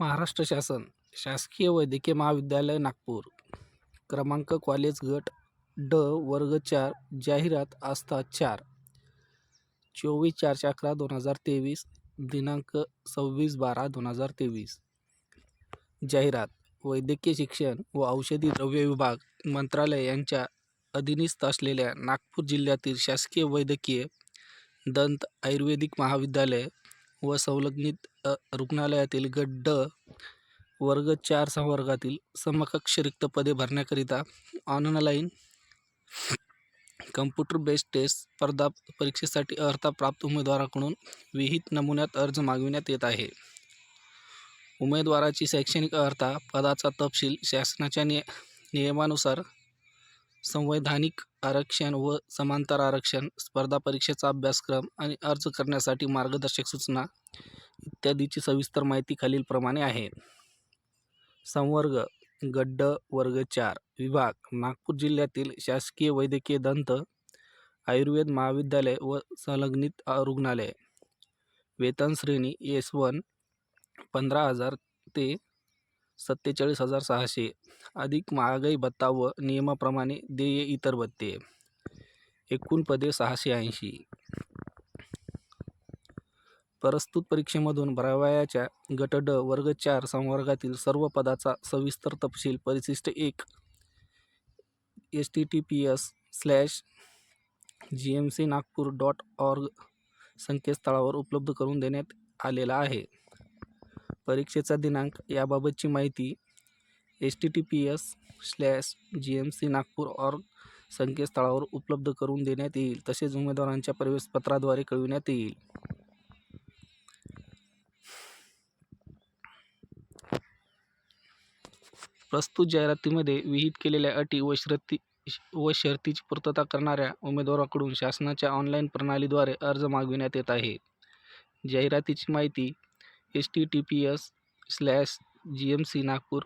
महाराष्ट्र शासन शासकीय वैद्यकीय महाविद्यालय नागपूर. क्रमांक कॉलेज गट ड वर्ग चार जाहिरात आस्था चार. चोवीस चारशे अकरा दोन हजार तेवीस दिनांक सव्वीस बारा दोन हजार तेवीस. जाहिरात वैद्यकीय शिक्षण व औषधी द्रव्य विभाग मंत्रालय यांच्या अधीनस्थ असलेल्या नागपूर जिल्ह्यातील शासकीय वैद्यकीय दंत आयुर्वेदिक महाविद्यालय व संलग्नित रुग्णालयातील गट ड वर्ग चार संवर्गातील समकक्ष रिक्त पदे भरण्याकरिता ऑनलाईन कम्प्युटर बेस्ड टेस्ट स्पर्धा परीक्षेसाठी अर्हता प्राप्त उमेदवाराकडून विहित नमुन्यात अर्ज मागविण्यात येत आहे. उमेदवाराची शैक्षणिक अर्हता पदाचा तपशील शासनाच्या निय नियमानुसार संवैधानिक आरक्षण व समांतर आरक्षण स्पर्धा परीक्षेचा अभ्यासक्रम आणि अर्ज करण्यासाठी मार्गदर्शक सूचना इत्यादीची सविस्तर माहिती खालीलप्रमाणे आहे. संवर्ग गड्ड वर्ग चार विभाग नागपूर जिल्ह्यातील शासकीय वैद्यकीय दंत आयुर्वेद महाविद्यालय व संलग्नित रुग्णालय. वेतन श्रेणी एस वन पंधरा हजार ते सत्तेचाळीस हजार सहाशे. अधिक महागाई भत्ता व नियमाप्रमाणे देय इतर भत्ते. एकूण पदे सहाशे ऐंशी. प्रस्तुत परीक्षेमधून भरावयाच्या गट ड वर्ग चार संवर्गातील सर्व पदाचा सविस्तर तपशील परिशिष्ट एक. S T T P S slash G M C Nagpur dot org संकेतस्थळावर उपलब्ध करून देण्यात आलेला आहे. परीक्षेचा दिनांक याबाबतची माहिती S T T P S slash G M C Nagpur org संकेतस्थळावर उपलब्ध करून देण्यात येईल. तसेच उमेदवारांच्या प्रवेशपत्राद्वारे कळविण्यात येईल. प्रस्तुत जाहिरातीमध्ये विहित केलेल्या अटी व शर्ती व शर्तीची पूर्तता करणाऱ्या उमेदवाराकडून शासनाच्या ऑनलाईन प्रणालीद्वारे अर्ज मागविण्यात येत आहे जाहिरातीची माहिती H T T P S slash G M C Nagpur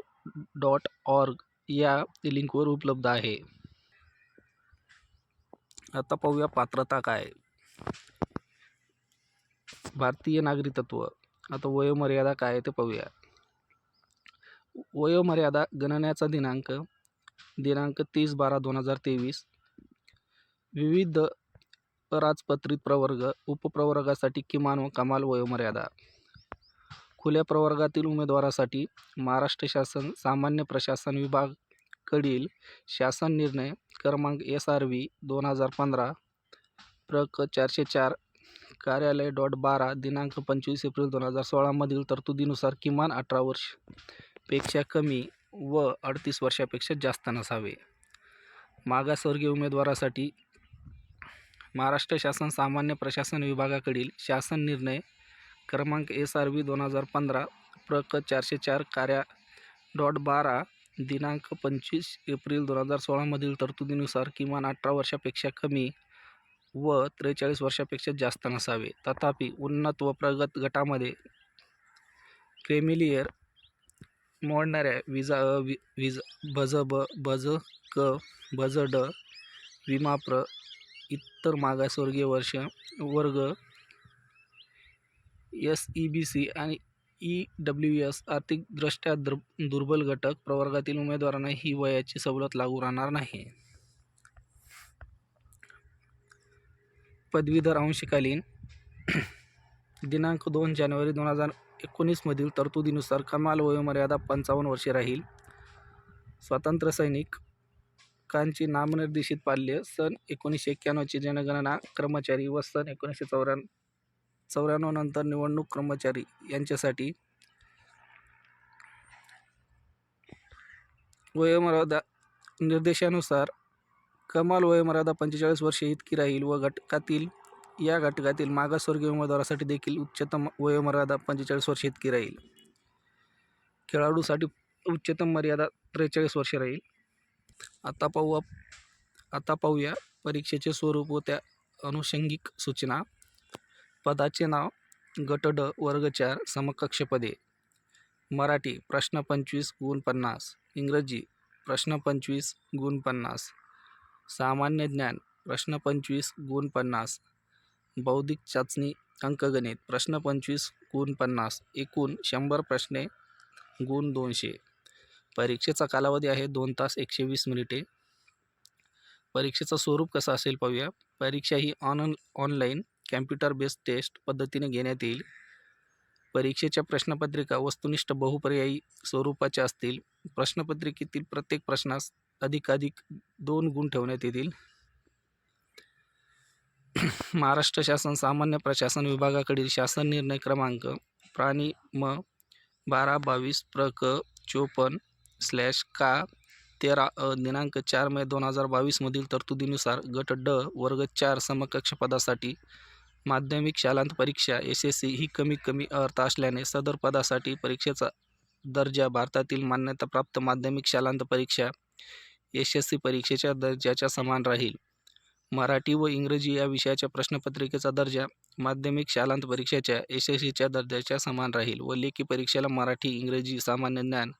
dot org या लिंकवर उपलब्ध आहे. आता पाहूया पात्रता काय? भारतीय नागरिकत्व आता वयोमर्यादा काय आहे ते पाहूया. वयोमर्यादा गणण्याचा दिनांक दिनांक तीस बारा दोन हजार तेवीस. विविध अराजपत्रित प्रवर्ग उपप्रवर्गासाठी किमान व कमाल वयोमर्यादा. खुल्या प्रवर्गातील उमेदवारासाठी महाराष्ट्र शासन सामान्य प्रशासन विभागाकडील शासन निर्णय क्रमांक एस आर व्ही दोन हजार पंधरा प्रक चारशे चार कार्यालय डॉट बारा दिनांक पंचवीस एप्रिल दोन हजार सोळामधील तरतुदीनुसार किमान अठरा वर्षपेक्षा कमी व अडतीस वर्षापेक्षा जास्त नसावे. मागासवर्गीय उमेदवारासाठी महाराष्ट्र शासन सामान्य प्रशासन विभागाकडील शासन निर्णय क्रमांक एस आर व्ही दोन हजार पंधरा प्र क चारशे चार कार्या डॉट बारा दिनांक पंचवीस एप्रिल दोन हजार सोळामधील तरतुदीनुसार किमान अठरा वर्षापेक्षा कमी व त्रेचाळीस वर्षापेक्षा जास्त नसावे. तथापि उन्नत व प्रगत गटामध्ये क्रेमिलियर मोडणाऱ्या विजा अ वि विज भज ब भज क भज ड विमाप्र इतर मागासवर्गीय वर्ष वर्ग एस ई बी सी आणि ई डब्ल्यू एस आर्थिकदृष्ट्या दुर् दुर्बल घटक प्रवर्गातील उमेदवारांना ही वयाची सवलत लागू राहणार नाही. पदवीधर अंशकालीन. दिनांक दोन जानेवारी दोन हजार एकोणीसमधील तरतुदीनुसार कमाल वयोमर्यादा पंचावन्न वर्षे राहील. स्वातंत्र्य सैनिकांची नामनिर्देशित पाल्य सन एकोणीसशे एक्क्याण्णवची जनगणना कर्मचारी व सन एकोणीसशे चौऱ्या चौऱ्याण्णव नंतर निवडणूक कर्मचारी यांच्यासाठी वयोमर्यादा निर्देशानुसार कमाल वयोमर्यादा पंचेचाळीस वर्षे इतकी राहील व घटकातील या घटकातील मागासवर्गीय उमेदवारासाठी देखील उच्चतम वयोमर्यादा पंचेचाळीस वर्षे इतकी राहील. खेळाडूसाठी उच्चतम मर्यादा त्रेचाळीस वर्षे राहील. आता पाहू आता पाहूया परीक्षेचे स्वरूप व त्या अनुषंगिक सूचना. पदाचे नाव गट ड वर्ग चार समकक्ष पदे मराठी प्रश्न पंचवीस गुण पन्नास इंग्रजी प्रश्न पंचवीस गुण पन्नास सामान्य ज्ञान प्रश्न पंचवीस गुण पन्नास बौद्धिक चाचणी अंकगणित प्रश्न पंचवीस गुण पन्नास एकूण शंभर प्रश्ने गुण दोनशे. परीक्षेचा कालावधी आहे दोन तास एकशे वीस मिनिटे. परीक्षेचं स्वरूप कसं असेल पाहूया. परीक्षा ही on online computer based test पद्धतीने घेण्यात येईल. परीक्षेच्या प्रश्नपत्रिका वस्तुनिष्ठ बहुपर्यायी स्वरूपाच्या असतील. प्रश्नपत्रिकेतील प्रत्येक प्रश्नास अधिकाधिक दोन गुण ठेवण्यात येतील. महाराष्ट्र शासन सामान्य प्रशासन विभागाकडील शासन निर्णय क्रमांक प्राणी म बारा बावीस प्र क चोपन्न स्लॅश का तेरा अ दिनांक चार मे दोन हजार बावीसमधील तरतुदीनुसार गट ड वर्ग चार समकक्ष पदासाठी माध्यमिक शालांत परीक्षा एस एस सी ही कमीत कमी अर्थ असल्याने सदर पदासाठी परीक्षेचा दर्जा भारतातील मान्यताप्राप्त माध्यमिक शालांत परीक्षा एस एस सी परीक्षेच्या दर्जाच्या समान राहील. मराठी व इंग्रजी या विषयाच्या प्रश्नपत्रिकेचा दर्जा माध्यमिक शालांत परीक्षेच्या एस एस सीच्या दर्जाच्या समान राहील व लेखी परीक्षेला मराठी इंग्रजी सामान्य ज्ञान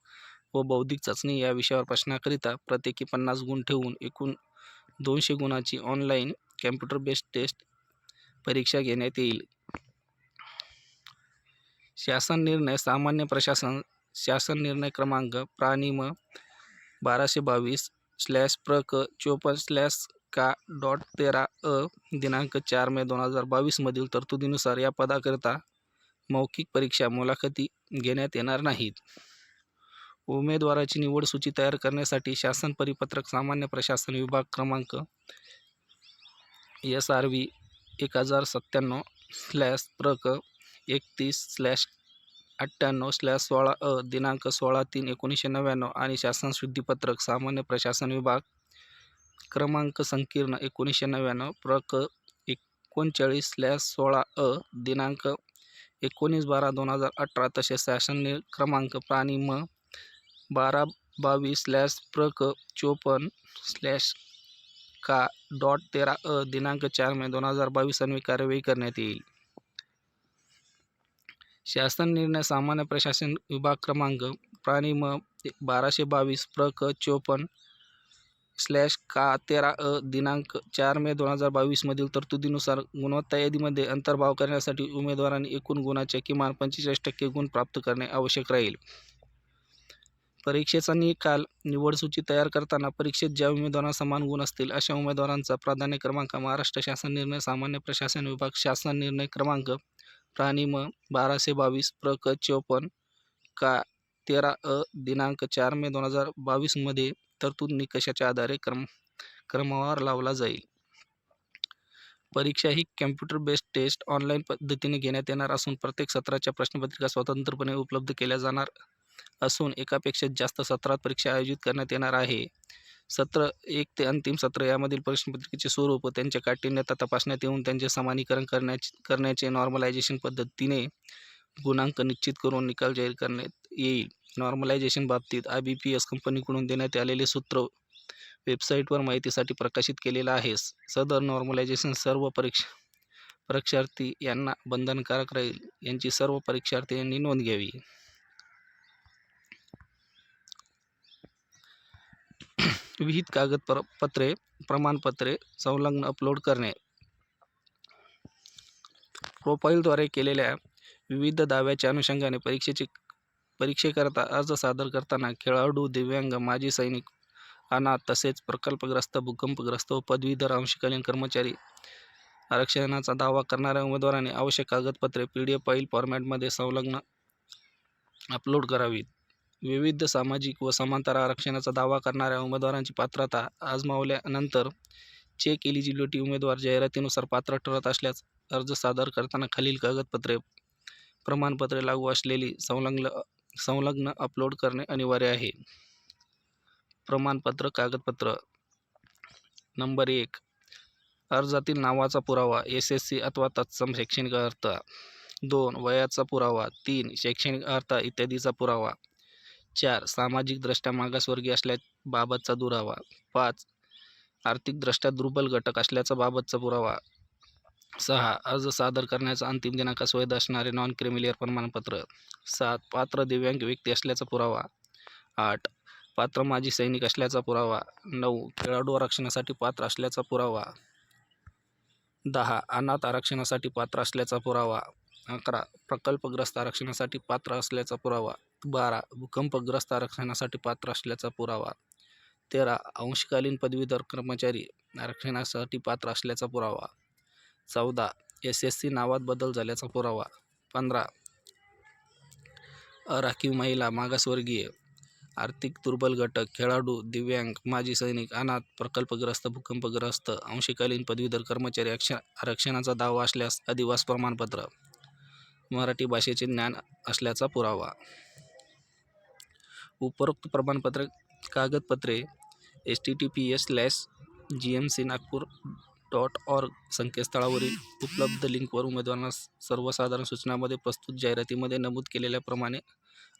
व बौद्धिक चाचणी या विषयावर प्रश्नाकरिता प्रत्येकी पन्नास गुण ठेवून एकूण दोनशे गुणाची ऑनलाईन कॅम्प्युटर बेस्ड टेस्ट परीक्षा घेण्यात येईल. शासन निर्णय सामान्य प्रशासन शासन निर्णय क्रमांक प्राणिम बाराशे बावीस स्लॅश प्र क चोपन्न स्लॅश का डॉट तेरा अ दिनांक चार मे दोन हजार बावीसमधील तरतुदीनुसार या पदाकरिता मौखिक परीक्षा मुलाखती घेण्यात येणार नाहीत. उमेदवाराची निवड सूची तयार करण्यासाठी शासन परिपत्रक सामान्य प्रशासन विभाग क्रमांक एस आर व्ही एक हजार सत्त्याण्णव स्लॅश प्रक एकतीस स्लॅश अठ्ठ्याण्णव स्लॅश सोळा अ दिनांक सोळा तीन एकोणीसशे नव्याण्णव आणि शासन शुद्धीपत्रक सामान्य प्रशासन विभाग क्रमांक संकीर्ण एकोणीसशे नव्याण्णव प्रक एकोणचाळीस स्लॅश सोळा अ दिनांक एकोणीस बारा दोन हजार अठरा तसेच शासन क्रमांक प्राणी म बारा बावीस स्लॅश प्रक चोपन्न स्लॅश का डॉट तेरा अ दिनांक चार मे दोन हजार बावीस अन्वे कार्यवाही करण्यात येईल? शासन निर्णय सामान्य प्रशासन विभाग क्रमांक प्राणी म बाराशे बावीस प्र क चोपन्न स्लॅश का तेरा अ दिनांक चार मे दोन हजार बावीसमधील तरतुदीनुसार गुणवत्ता यादीमध्ये अंतर्भाव करण्यासाठी उमेदवारांनी एकूण गुणाचे किमान पंचेचाळीस टक्के गुण प्राप्त करणे आवश्यक राहील. परीक्षेचा निकाल निवडसूची तयार करताना परीक्षेत ज्या उमेदवारांना समान गुण असतील अशा उमेदवारांचा प्राधान्य क्रमांक महाराष्ट्र शासन निर्णय सामान्य प्रशासन विभाग शासन निर्णय क्रमांक प्राणी म बाराशे बावीस प्र क चोपन्न का तेरा अ दिनांक चार मे दोन हजार बावीसमध्ये तरतूद निकषाच्या आधारे क्रम क्रमवार लावला जाईल. परीक्षा ही कॅम्प्युटर बेस्ड टेस्ट ऑनलाईन पद्धतीने घेण्यात येणार असून प्रत्येक सत्राच्या प्रश्नपत्रिका स्वतंत्रपणे उपलब्ध केल्या जाणार असून एकापेक्षा जास्त सत्रात परीक्षा आयोजित करण्यात येणार आहे. सत्र एक ते अंतिम सत्र यामधील प्रश्नपत्रिकेचे स्वरूप व त्यांच्या काठिण्यता तपासण्यात येऊन त्यांचे समानीकरण करण्याचे करण्याचे नॉर्मलायझेशन पद्धतीने गुणांक निश्चित करून निकाल जाहीर करण्यात येईल. नॉर्मलायझेशन बाबतीत आय बी पी एस कंपनीकडून देण्यात आलेले सूत्र वेबसाईटवर माहितीसाठी प्रकाशित केलेलं आहे. सदर नॉर्मलायझेशन सर्व परीक्षा परीक्षार्थी यांना बंधनकारक राहील. यांची सर्व परीक्षार्थी यांनी नोंद घ्यावी. विहित कागदपर पत्रे प्रमाणपत्रे संलग्न अपलोड करणे. प्रोफाईलद्वारे केलेल्या विविध दाव्याच्या अनुषंगाने परीक्षेचे परीक्षेकरता अर्ज सादर करताना खेळाडू दिव्यांग माजी सैनिक अनाथ तसेच प्रकल्पग्रस्त भूकंपग्रस्त व पदवीधर अंशकालीन कर्मचारी आरक्षणाचा दावा करणाऱ्या उमेदवारांनी आवश्यक कागदपत्रे पी डी एफ फाईल फॉर्मॅटमध्ये संलग्न अपलोड करावीत. विविध सामाजिक व समांतर आरक्षणाचा दावा करणाऱ्या उमेदवारांची पात्रता आजमावल्यानंतर चेक एलिजिबिलिटी उमेदवार जाहिरातीनुसार पात्र ठरत असल्यास अर्ज सादर करताना खालील कागदपत्रे प्रमाणपत्रे लागू असलेली संलग्न संलग्न अपलोड करणे अनिवार्य आहे. प्रमाणपत्र कागदपत्र. नंबर एक. अर्जातील नावाचा पुरावा एस एस सी अथवा तत्सम शैक्षणिक अर्थ दोन. वयाचा पुरावा. तीन. शैक्षणिक अर्थ इत्यादीचा पुरावा. चार सामाजिकदृष्ट्या मागासवर्गीय असल्याबाबतचा दुरावा. पाच आर्थिकदृष्ट्या दुर्बल घटक असल्याचा बाबतचा पुरावा. सहा अर्ज सादर करण्याचा अंतिम दिनांक वैध असणारे नॉन क्रिमिलियर प्रमाणपत्र. सात पात्र दिव्यांग व्यक्ती असल्याचा पुरावा. आठ पात्र माजी सैनिक असल्याचा पुरावा. नऊ खेळाडू आरक्षणासाठी पात्र असल्याचा पुरावा. दहा अनाथ आरक्षणासाठी पात्र असल्याचा पुरावा. अकरा. प्रकल्पग्रस्त आरक्षणासाठी पात्र असल्याचा पुरावा. बारा. भूकंपग्रस्त आरक्षणासाठी पात्र असल्याचा पुरावा. तेरा. अंशकालीन पदवीधर कर्मचारी आरक्षणासाठी पात्र असल्याचा पुरावा. चौदा. एस एस सी नावात बदल झाल्याचा पुरावा. पंधरा. अराखीव महिला मागासवर्गीय आर्थिक दुर्बल घटक खेळाडू दिव्यांग माजी सैनिक अनाथ प्रकल्पग्रस्त भूकंपग्रस्त अंशकालीन पदवीधर कर्मचारी आरक्षणाचा दावा असल्यास अधिवास प्रमाणपत्र. मराठी भाषेचे ज्ञान असल्याचा पुरावा. उपरोक्त प्रमाणपत्र कागदपत्रे H T T P S slash G M C Nagpur dot org संकेतस्थळावरील उपलब्ध लिंकवर उमेदवारांना सर्वसाधारण सूचनामध्ये प्रस्तुत जाहिरातीमध्ये नमूद केलेल्याप्रमाणे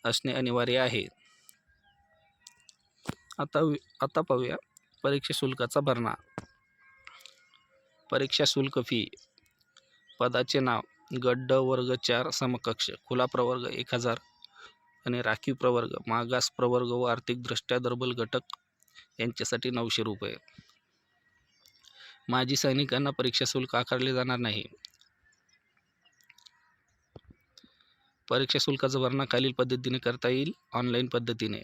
असणे अनिवार्य आहे. आता वि- आता पाहूया परीक्षा शुल्काचा भरणा. परीक्षा शुल्क फी पदाचे नाव गड्ड वर्ग चार समकक्ष खुला प्रवर्ग एक हजार आणि राखीव प्रवर्ग मागास प्रवर्ग व आर्थिकदृष्ट्या दुर्बल घटक यांच्यासाठी नऊशे रुपये. माजी सैनिकांना परीक्षा शुल्क आकारले जाणार नाही. परीक्षा शुल्काचा भरणा खालील पद्धतीने करता येईल. ऑनलाईन पद्धतीने.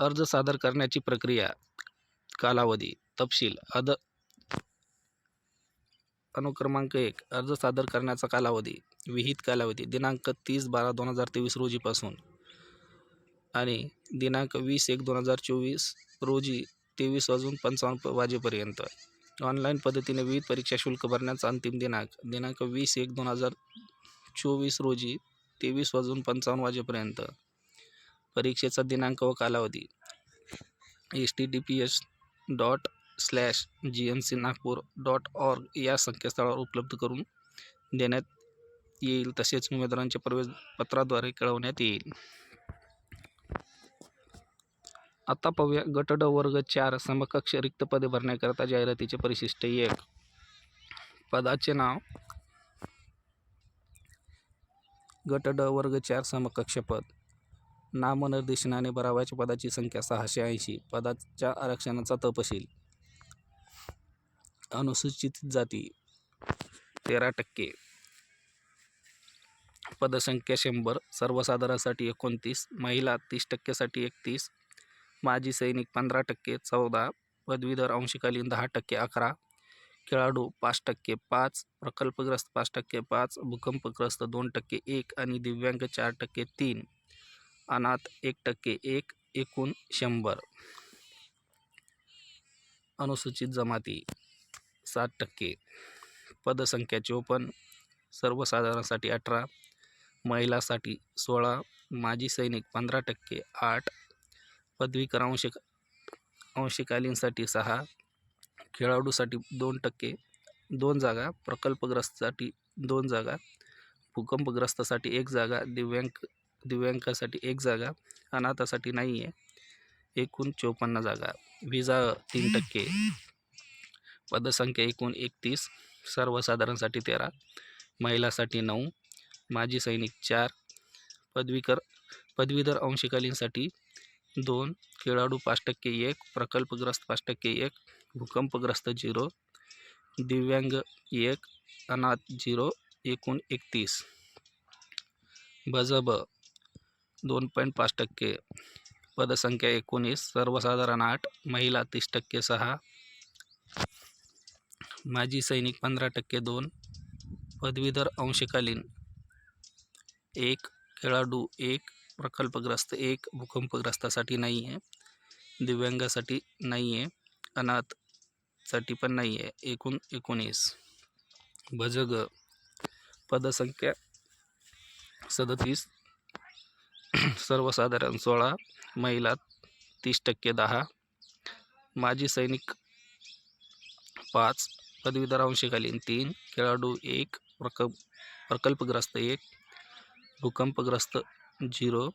अर्ज सादर करण्याची प्रक्रिया. कालावधी. तपशील. अद अनुक्रमांक एक अर्ज सादर करण्याचा कालावधी विहित कालावधी दिनांक तीस बारा दोन हजार तेवीस रोजीपासून. आणि दिनांक वीस एक दोन हजार चोवीस रोजी तेवीस वाजून पंचावन्न वाजेपर्यंत. ऑनलाईन पद्धतीने विविध परीक्षा शुल्क भरण्याचा अंतिम दिनांक दिनांक वीस एक दोन हजार चोवीस रोजी तेवीस वाजून पंचावन्न वाजेपर्यंत. परीक्षेचा दिनांक व कालावधी. S T D P S dot slash G M C Nagpur dot org या संकेतस्थळावर उपलब्ध करून देण्यात येईल. तसेच उमेदवारांच्या प्रवेश पत्राद्वारे कळवण्यात येईल. आता पाहूया गट ड वर्ग चार समकक्ष रिक्त पदे भरण्याकरता जाहिरातीचे परिशिष्ट एक. पदाचे नाव गट ड वर्ग चार समकक्ष पद. नामनिर्देशनाने भरावयाच्या पदाची संख्या सहाशे ऐंशी. पदाच्या आरक्षणाचा तपशील अनुसूचित जाती तेरा टक्के. पदसंख्या शंभर सर्वसाधारणसाठी एकोणतीस महिला तीस टक्केसाठी एकतीस माजी सैनिक पंधरा टक्के चौदा पदवीधर अंशकालीन दहा टक्के अकरा खेळाडू पाच टक्के पाच प्रकल्पग्रस्त पाच टक्के पाच भूकंपग्रस्त दोन टक्के एक आणि दिव्यांग चार टक्के तीन अनाथ एक टक्के एक एकूण शंभर. अनुसूचित जमाती. सात टक्के पदसंख्या चोपन्न सर्वसाधारणसाठी अठरा महिलासाठी सोळा माजी सैनिक पंधरा टक्के आठ पदवीकर अंशिक अंशकालीनसाठी सहा खेळाडूसाठी दोन टक्के दोन जागा प्रकल्पग्रस्तसाठी दोन जागा भूकंपग्रस्तासाठी एक जागा दिव्यांक दिव्यांकासाठी एक जागा अनाथासाठी नाही आहे एकूण चोपन्न जागा विजा तीन टक्के. पदसंख्या एकूण एकतीस सर्वसाधारणसाठी तेरा महिलासाठी नऊ माजी सैनिक चार पदवीकर पदवीधर अंशकालीनसाठी दोन खेळाडू पाच टक्के एक प्रकल्पग्रस्त पाच टक्के एक भूकंपग्रस्त झिरो दिव्यांग एक अनाथ झिरो एकूण एकतीस. बजब दोन पॉईंट पाच टक्के पदसंख्या एकोणीस सर्वसाधारण आठ महिला तीस टक्के सहा माजी सैनिक पंधरा टक्के दोन पदवीधर अंशकालीन एक खेळाडू एक प्रकल्पग्रस्त एक भूकंपग्रस्तासाठी नाही आहे दिव्यांगासाठी नाही आहे अनाथसाठी पण नाही आहे एकूण एकोणीस. भजग पदसंख्या सदतीस. सर्वसाधारण सोळा महिला तीस टक्के दहा. माजी सैनिक पाच पदवीधर अंशकालीन तीन खेळाडू एक प्रक प्रकल्पग्रस्त एक भूकंपग्रस्त झिरो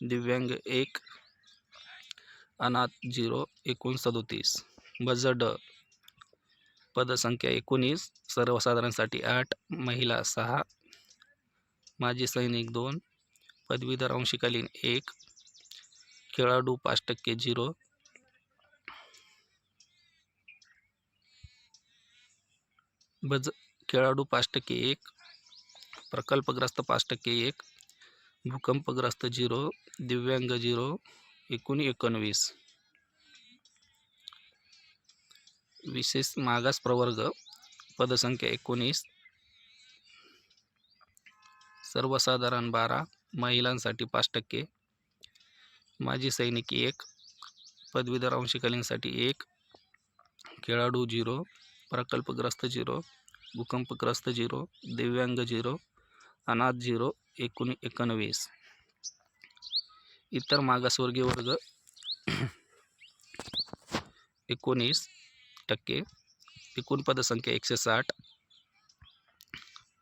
दिव्यांग एक अनाथ झिरो एकूण सदोतीस बजड पदसंख्या एकोणीस सर्वसाधारणसाठी आठ महिला सहा माजी सैनिक दोन पदवीधर अंशकालीन एक खेळाडू पाच टक्के झिरो बज खेळाडू पाच टक्के एक प्रकल्पग्रस्त पाच टक्के एक भूकंपग्रस्त झिरो दिव्यांग झिरो एकूण एकोणवीस. विशेष मागास प्रवर्ग पदसंख्या एकोणीस. सर्वसाधारण बारा महिलांसाठी पाच टक्के. माजी सैनिक एक पदवीधर अंशकालीनसाठी एक खेळाडू झिरो प्रकल्पग्रस्त झिरो भूकंपग्रस्त झिरो दिव्यांग झिरो अनाथ झिरो एकोणी एकोणवीस. इतर मागासवर्गीय वर्ग एकोणीस टक्के एकूण पदसंख्या एकशे साठ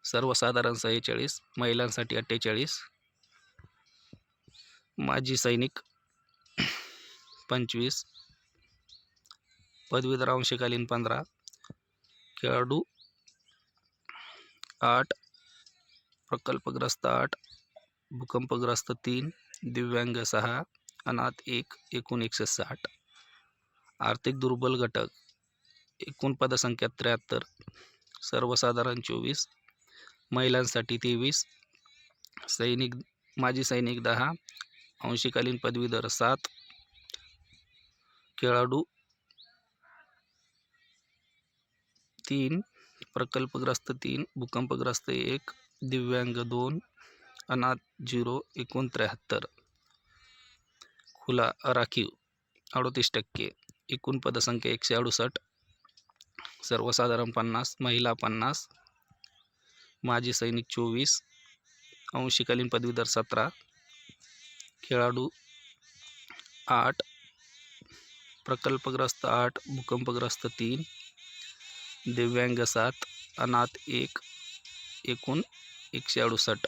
सर्वसाधारण सेहेचाळीस महिलांसाठी अठ्ठेचाळीस माजी सैनिक पंचवीस पदवीधर अंशकालीन पंधरा खेळाडू. आठ. प्रकल्पग्रस्त आठ. भूकंपग्रस्त तीन. दिव्यांग सहा. अनाथ एक. एकूण एकशे साठ. आर्थिक दुर्बल घटक. एकूण पदसंख्या त्र्याहत्तर. सर्वसाधारण चोवीस. महिलांसाठी तेवीस. सैनिक माजी सैनिक दहा. अंशकालीन पदवीधर सात. खेळाडू तीन प्रकल्पग्रस्त तीन भूकंपग्रस्त एक दिव्यांग दोन अनाथ झिरो एकूण त्र्याहत्तर. खुला राखीव अडतीस टक्के. एकूण पदसंख्या एकशे अडुसष्ट. सर्वसाधारण पन्नास महिला पन्नास. माजी सैनिक चोवीस. अंशिकालीन पदवीधर सतरा. खेळाडू आठ. प्रकल्पग्रस्त आठ भूकंपग्रस्त तीन. दिव्यांग सात अनाथ एक एकूण एकशे अडुसष्ट.